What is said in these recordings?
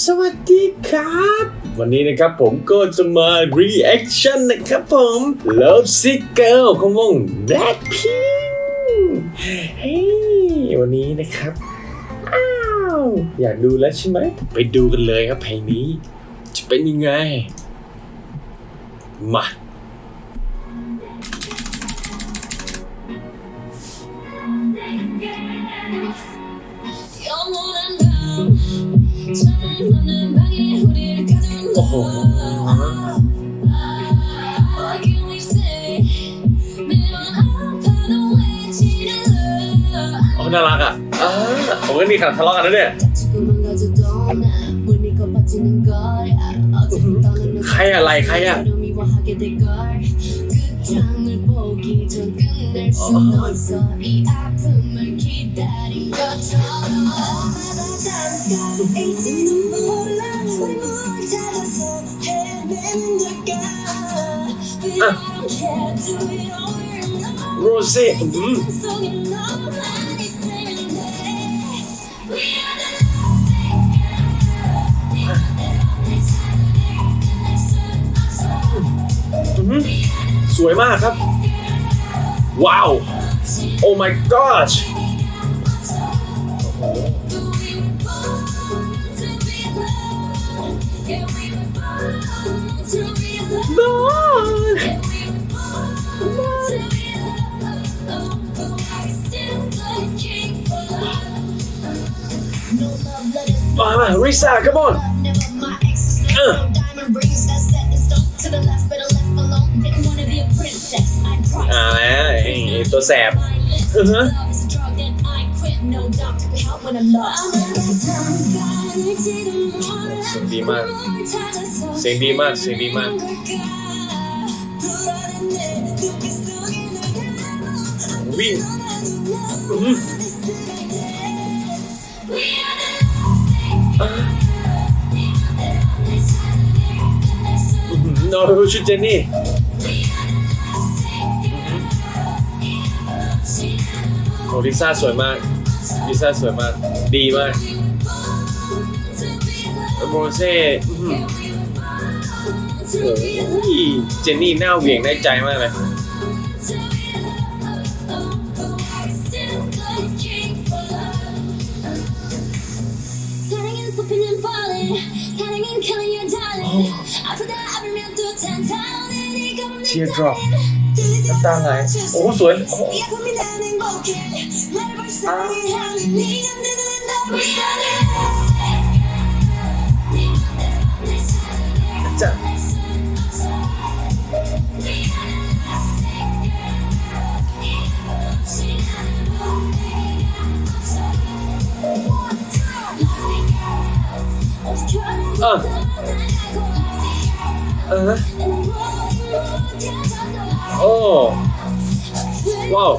สวัสดีครับ วันนี้นะครับผมก็จะมา reaction นะครับผม Love Sick Girl ของวง Blackpink เฮ้ยวันนี้นะครับ อ้าว อยากดูแล้วใช่ไหม ไปดูกันเลยครับเพลงนี้ จะเป็นยังไง มา โอ้โหน่ารักอะผมก็มีขาดทะเลาะกันแล้วเนี่ยใครอะไรใครอะ 장을 보기 전 끝낼 순 없어 สวยมากครับ ว้าว โอ้ my gosh มามาริซ่า come on อ่ ตัวแสบอือฮะเสียงดีมาก เสียงดีมาก เสียงดีมากวิ่งอื้อหืออ่าอื้อหือเราชุดเจนนี่ โอ้ลิซ่าสวยมากลิซ่าสวยมาก ดีมากโมเซ่โอ้ยเจนนี่หน้าเหวี่ยงได้ใจมากเลยเชียร์ดรอป หสวยโอ้โห โอ้ว้าว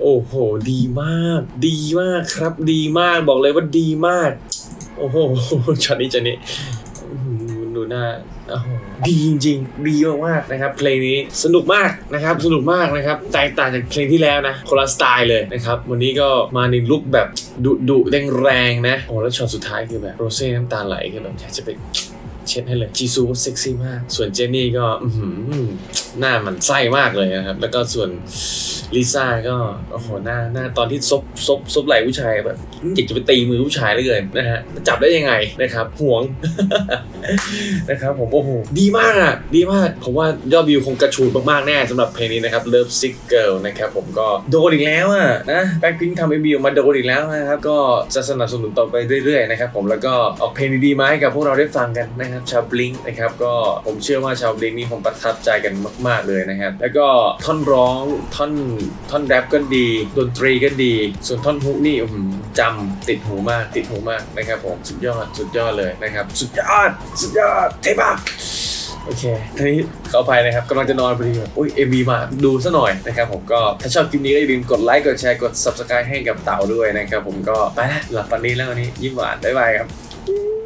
โอ้โห ดีมาก ดีมากครับ ดีมาก บอกเลยว่าดีมาก โอ้โหช็อตนี้ช็อตนี้ ดูหน้าโอ้โหดีจริงๆดีมากๆนะครับ เพลงนี้สนุกมากนะครับ สนุกมากนะครับ แตกต่างจากเพลงที่แล้วนะคนละสไตล์เลยนะครับ วันนี้ก็มาในลุคแบบดุดุแรงๆนะโอ้แล้วช็อตสุดท้ายคือแบบโรเซ่น้ำตาไหลคือแบบอยากจะไป เช็ดให้เลยจีซูก็เซ็กซี่มาก ส่วนเจนนี่ก็อื้อหือหน้ามันไส้มากเลยนะครับ แล้วก็ส่วนลิซ่าก็โอ้โหหน้าหน้าตอนที่ซบซบซบไหล่ผู้ชายแบบอยากจะไปตีมือผู้ชายเหลยเกินนะฮะจับได้ยังไงนะครับห่วงนะครับผมโอ้โหดีมากอะ ดีมาก ผมว่ายอดวิวคงกระชูดมากๆแน่สำหรับเพลงนี้นะครับ Love Sick Girl นะครับผมก็โดนอีกแล้วอะนะแบ็คพิงทำเอ็มบีออกมาโดนอีกแล้วนะครับ ก็จะสนับสนุนต่อไปเรื่อยๆนะครับผมแล้วก็ออกเพลงดีๆมาให้กับพวกเราได้ฟังกันนะครับชาวบลิงนะครับก็ผมเชื่อว่าชาวบลิงนี่คงประทับใจกันมาก ๆเลยนะครับแล้วก็ท่อนร้องท่อนท่อนแรปก็ดีดนตรีก็ดี ส่วนท่อนฮุกนี่อื้อหือจำติดหูมากติดหูมากนะครับผมสุดยอดสุดยอดเลยนะครับสุดยอดสุดยอดเทปากโอเคทีนี้ขออภัยนะครับกำลังจะนอนพอดีแบบอุ้ยเอ็มบีมาดูซะหน่อยนะครับผมก็ถ้าชอบคลิปนี้ก็อย่าลืมกดไลค์กดแชร์กด subscribe ให้กับเต่าด้วยนะครับผมก็ไปละหลับฝันดีแล้ววันนี้ยิ้มหวานบ๊ายบายครับ